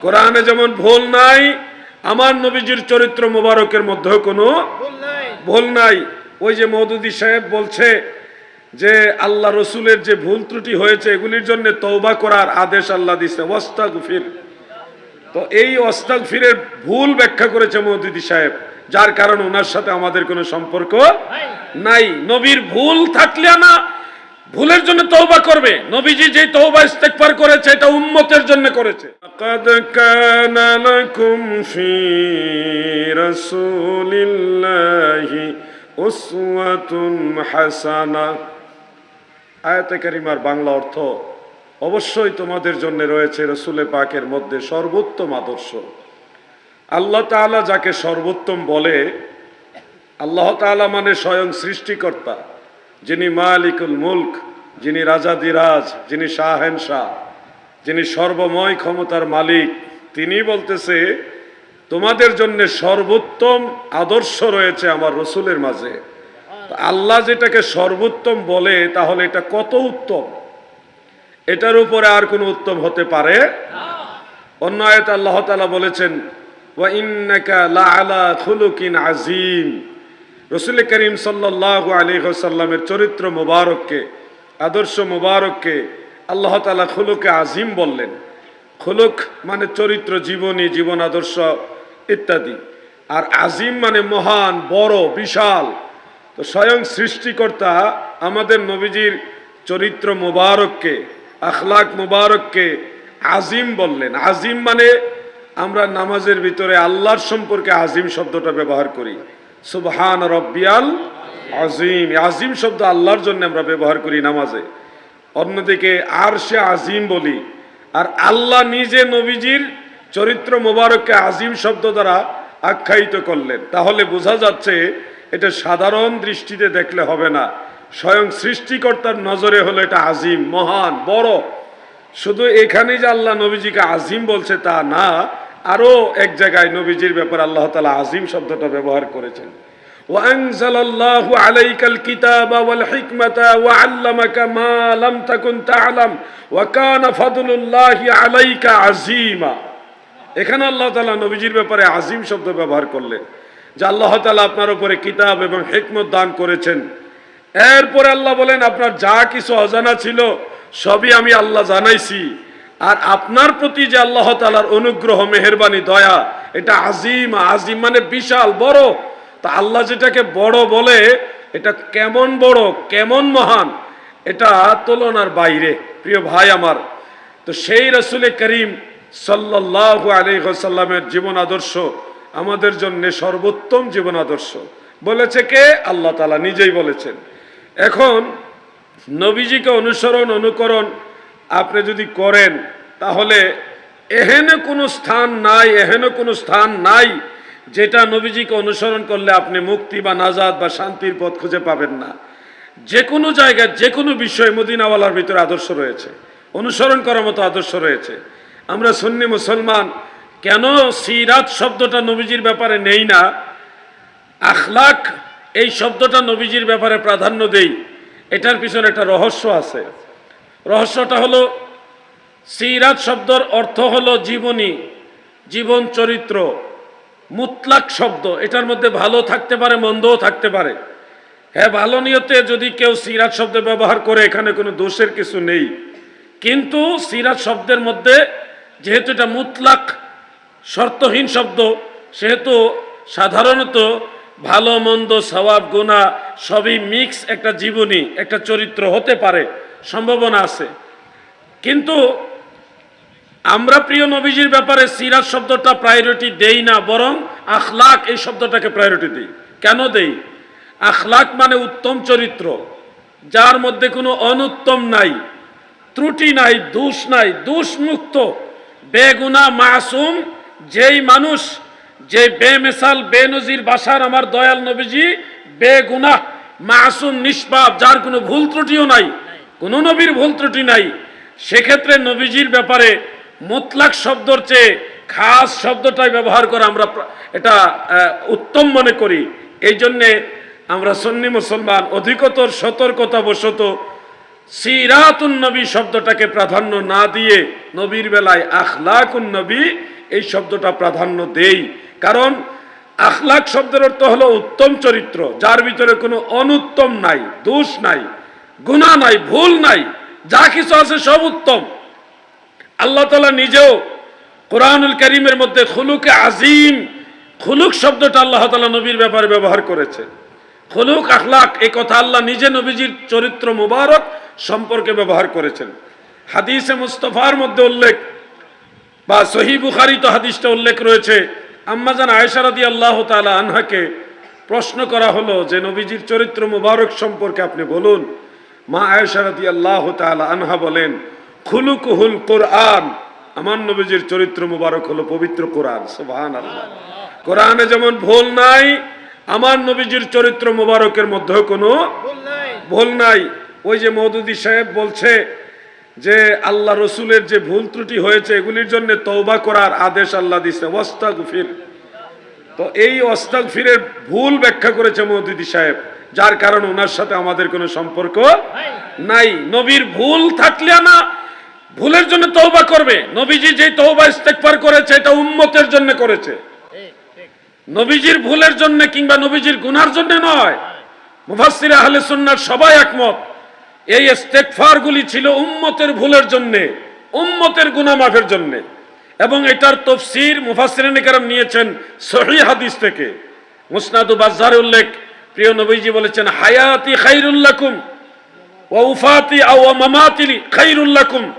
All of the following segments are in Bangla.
কোরআনে যেমন ভুল নাই আমার নবীজির চরিত্র মোবারকের মধ্যেও কোনো ভুল নাই। ওই যে মৌদুদি সাহেব বলছে যে আল্লাহ রসুলের যে ভুল ত্রুটি হয়েছে এগুলির জন্য তৌবা করার আদেশ আল্লাহ দিছে। ওয়াস্তাগফির। তো এই ওয়াস্তাগফিরের ভুল ব্যাখ্যা করেছে মৌদুদি সাহেব যার কারণে ওনার সাথে আমাদের কোনো সম্পর্ক নাই। নবীর ভুল থাকলে না ভুলের জন্য তওবা করবে। নবীজি যে তওবা ইস্তেগফার করেছে, এটা উম্মতের জন্য করেছে। লাকাদ কানা ফি রাসূলিল্লাহি উসওয়াতুন হাসানা। কারিমার বাংলা অর্থ, অবশ্যই তোমাদের জন্য রয়েছে রসুলে পাকের মধ্যে সর্বোত্তম আদর্শ। আল্লাহ তাআলা যাকে সর্বোত্তম বলে, আল্লাহ তাআলা মানে স্বয়ং সৃষ্টিকর্তা। যিনি মালিকুল মুলক, যিনি রাজাদিরাজ যিনি শাহেন শাহ যিনি সর্বময় ক্ষমতার মালিক, তিনি বলতেছে, তোমাদের জন্য সর্বোত্তম আদর্শ রয়েছে আমার রসুলের মাঝে। আল্লাহ যেটাকে সর্বোত্তম বলে, তাহলে এটা কত উত্তম? এটার উপরে আর কোনো উত্তম হতে পারে? অন্য আয়াত আল্লাহ তাআলা বলেছেন লাআলা খুলুকিন আজিম রসুল করিম সাল্লাল্লাহু আলাইহি ওয়াসাল্লামের চরিত্র মোবারককে, আদর্শ মোবারককে আল্লাহ তালা খুলুকে আজিম বললেন। খুলুক মানে চরিত্র, জীবনী, জীবন আদর্শ ইত্যাদি। আর আজিম মানে মহান, বড়, বিশাল। তো স্বয়ং সৃষ্টিকর্তা আমাদের নবীজির চরিত্র মোবারককে, আখলাক মোবারককে আজিম বললেন। আজিম মানে আমরা নামাজের ভিতরে আল্লাহর সম্পর্কে আজিম শব্দটা ব্যবহার করি। সুবহান রব্বিয়াল আজিম। আজিম শব্দ আল্লাহর জন্য আমরা ব্যবহার করি নামাজে। অন্যদিকে আর সে আজিম বলি। আর আল্লাহ নিজে নবীজির চরিত্র মোবারককে আজিম শব্দ দ্বারা আখ্যায়িত করলেন। তাহলে বোঝা যাচ্ছে এটা সাধারণ দৃষ্টিতে দেখলে হবে না। স্বয়ং সৃষ্টিকর্তার নজরে হলো এটা আজিম, মহান, বড়। শুধু এখানে যে আল্লাহ নবীজিকে আজিম বলছে তা না আরো এক জায়গায় নবীজির ব্যাপারে আল্লাহ তালা আজিম শব্দটা ব্যবহার করেছেন وأنزل الله عليك الكتاب والحكمة وعلمك ما لم تكن تعلم وكان فضل الله عليك عظيما এখানে আল্লাহ তালা নবীজির ব্যাপারে আজিম শব্দ ব্যবহার করলেন যে আল্লাহ তালা আপনার উপরে কিতাব এবং হেকমত দান করেছেন এরপরে আল্লাহ বলেন আপনার যা কিছু অজানা ছিল সবই আমি আল্লাহ জানাইছি আর আপনার প্রতি যে আল্লাহ তালার অনুগ্রহ, মেহরবানি, দয়া, এটা আজিম আজিম মানে বিশাল, বড়। তা আল্লাহ যেটাকে বড় বলে, এটা কেমন বড়, কেমন মহান, এটা তুলনার বাইরে, প্রিয় ভাই আমার। তো সেই রসুলে করিম সাল্লাহ আলাইসাল্লামের জীবন আদর্শ, আমাদের জন্য সর্বোত্তম জীবন আদর্শ। বলেছে কে? আল্লাহ তালা নিজেই বলেছেন। এখন নবীজিকে অনুসরণ, অনুকরণ আপনি যদি করেন, তাহলে এহেনে কোনো স্থান নাই, এহেনে কোনো স্থান নাই, যেটা নবীজিকে অনুসরণ করলে আপনি মুক্তি বা নাজাদ বা শান্তির পথ খুঁজে পাবেন না। যে কোনো জায়গায়, যে কোনো বিষয়ে মদিনাওয়ালার ভিতরে আদর্শ রয়েছে। অনুসরণ করার মতো আদর্শ রয়েছে। আমরা সুন্নি মুসলমান, কেন সিরাত শব্দটা নবীজির ব্যাপারে নেই না? আখলাক এই শব্দটা নবীজির ব্যাপারে প্রাধান্য দেই। এটার পিছনে একটা রহস্য আছে। রহস্যটা হলো সিরাত শব্দর অর্থ হলো জীবনী, জীবন চরিত্র, মুতলাক শব্দ। এটার মধ্যে ভালো থাকতে পারে, মন্দও থাকতে পারে। হ্যাঁ ভালো নিয়তে যদি কেউ সিরাত শব্দ ব্যবহার করে, এখানে কোনো দোষের কিছু নেই। কিন্তু সিরাত শব্দের মধ্যে যেহেতু এটা মুতলাক, শর্তহীন শব্দ, সেহেতু সাধারণত ভালো, মন্দ সবাব গুণা, সবই মিক্স একটা জীবনী, একটা চরিত্র হতে পারে, সম্ভাবনা আছে। কিন্তু আমরা প্রিয় নবীজির ব্যাপারে সিরাত শব্দটা প্রায়োরিটি দেই না, বরং আখলাক এই শব্দটাকে প্রায়োরিটি দিই। কেন দেই? আখলাক মানে উত্তম চরিত্র, যার মধ্যে কোনো অনুত্তম নাই, ত্রুটি নাই, দোষ নাই, দোষমুক্ত, বেগুনা, মাসুম, যেই মানুষ যে বেমেসাল, বেনজির বাসার আমার দয়াল নবীজি বেগুনা মাসুম, নিষ্পাপ, যার কোনো ভুল ত্রুটিও নাই, কোনো নবীর ভুল ত্রুটি নাই, সেক্ষেত্রে নবীজির ব্যাপারে মোতলাক শব্দর চেয়ে খাস শব্দটাই ব্যবহার করে আমরা এটা উত্তম মনে করি। এই জন্যে আমরা সন্নি মুসলমান অধিকতর সতর্কতা বশত সিরাতুন নবী শব্দটাকে প্রাধান্য না দিয়ে নবীর বেলায় আখলাকুন নবী এই শব্দটা প্রাধান্য দেই। কারণ আখলাক শব্দের অর্থ হলো উত্তম চরিত্র, যার ভিতরে কোনো অনুত্তম নাই, দোষ নাই, গুণা নাই, ভুল নাই, যা কিছু আছে সব উত্তম। আল্লাহ তালা নিজেও কোরআনুল করিমের মধ্যে খুলুকে আজিম, খুলুক শব্দটা আল্লাহ তালা নবীর ব্যাপারে ব্যবহার করেছে। খুলুক আখলাক, এই কথা আল্লাহ নিজে নবীজির চরিত্র মুবারক সম্পর্কে ব্যবহার করেছেন। হাদিসে মুস্তফার মধ্যে উল্লেখ বা সহি বুখারিত হাদিসটা উল্লেখ রয়েছে আম্মাজান আয়সারাদি আল্লাহ তালা আনহাকে প্রশ্ন করা হলো যে নবীজির চরিত্র মুবারক সম্পর্কে আপনি বলুন। মা আয়সারাদি আল্লাহ তালা আনহা বলেন খুলুকুহুল কোরআন। আমার নবীজির চরিত্র মুবারক হলো পবিত্র কোরআন সুবহান আল্লাহ কোরআনে যেমন ভুল নাই আমার নবীজির চরিত্র মুবারকের মধ্যেও কোনো ভুল নাই। ওই যে মৌদুদি সাহেব বলছে যে আল্লাহ রসুলের যে ভুল ত্রুটি হয়েছে, এগুলির জন্য তৌবা করার আদেশ আল্লাহ দিছে ওয়াস্তাগফির। তো এই ওয়াস্তাগফিরের ভুল ব্যাখ্যা করেছে মৌদুদি সাহেব, যার কারণে ওনার সাথে আমাদের কোনো সম্পর্ক নাই। নবীর ভুল থাকলে না ভুলের জন্য তৌবা করবে। নবীজি যে তৌবা ইস্তেকবার করেছে, এটা উম্মতের জন্য করেছে। নবীজির ভুলের জন্য কিংবা নবীজির গুনার জন্য নয়। মুফাসসির আহলে সুন্নার সবাই একমত। এই ইস্তেগফার গুলি ছিল উম্মতের ভুলের জন্য, উম্মতের গুনাহ মাফের জন্য। এবং এটার তফসির মুফাসসিরিন কেরাম নিয়েছেন সহিহ হাদিস থেকে। মুসনাদু বাজ্জারে উল্লেখ, প্রিয় নবীজি বলেছেন, হায়াতি খাইরুল লাকুম ওয়া উফাতি আও মামাতি খাইরুল লাকুম।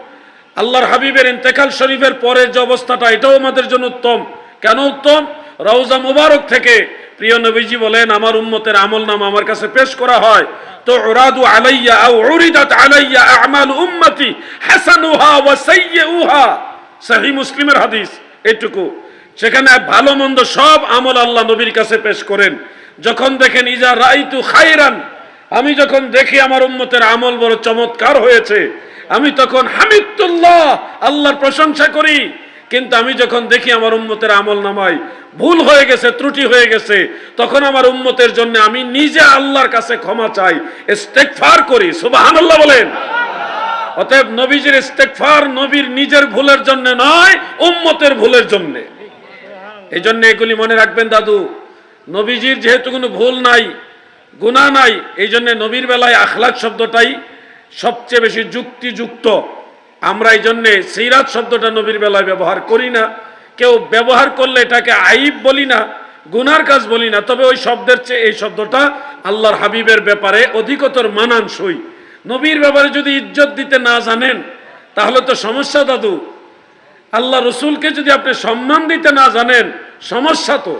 আল্লাহর হাবিবের ইন্তেকাল শরীফের পরের যে অবস্থাটা, এটাও আমাদের জন্য উত্তম। কেন উত্তম? রওজা মুবারক থেকে প্রিয় নবীজি বলেন, আমার উম্মতের আমল নাম আমার কাছে পেশ করা হয়। তো উরাদু আলাইয়া আও উরিদাত আলাইয়া আমাল উম্মতি হাসানুহা ওয়া সাইয়্যুহা সহিহ মুসলিমের হাদিস এইটুকু সেখানে ভালো মন্দ সব আমল আল্লাহ নবীর কাছে পেশ করেন। যখন দেখেন, ইজা রাইতু খাইরান আমি যখন দেখি আমার উম্মতের আমল বড় চমৎকার হয়েছে, আমি তখন হামিদুল্লাহ, আল্লাহর প্রশংসা করি। কিন্তু আমি যখন দেখি আমার উম্মতের আমল নামাই ভুল হয়ে গেছে, ত্রুটি হয়ে গেছে, তখন আমার উম্মতের জন্য আমি নিজে আল্লাহর কাছে ক্ষমা চাই, ইস্তেগফার করি। সুবহানাল্লাহ বলেন। অতএব নবীজির ইস্তেগফার নবীর নিজের ভুলের জন্য নয়, উম্মতের ভুলের জন্য। এই জন্য এগুলি মনে রাখবেন দাদু, নবীজির যেহেতু কোনো ভুল নাই গুণা নাই এই জন্য নবীর বেলায় আখলাক শব্দটাই সবচেয়ে বেশি যুক্তিযুক্ত। আমরা এই জন্যে সিরাত শব্দটা নবীর বেলায় ব্যবহার করি না। কেউ ব্যবহার করলে এটাকে আইব বলি না, গুনার কাজ বলি না। তবে ওই শব্দের চেয়ে এই শব্দটা আল্লাহর হাবিবের ব্যাপারে অধিকতর মানানসই। নবীর ব্যাপারে যদি ইজ্জত দিতে না জানেন, তাহলে তো সমস্যা দাদু। আল্লাহ রসুলকে যদি আপনি সম্মান দিতে না জানেন, সমস্যা তো।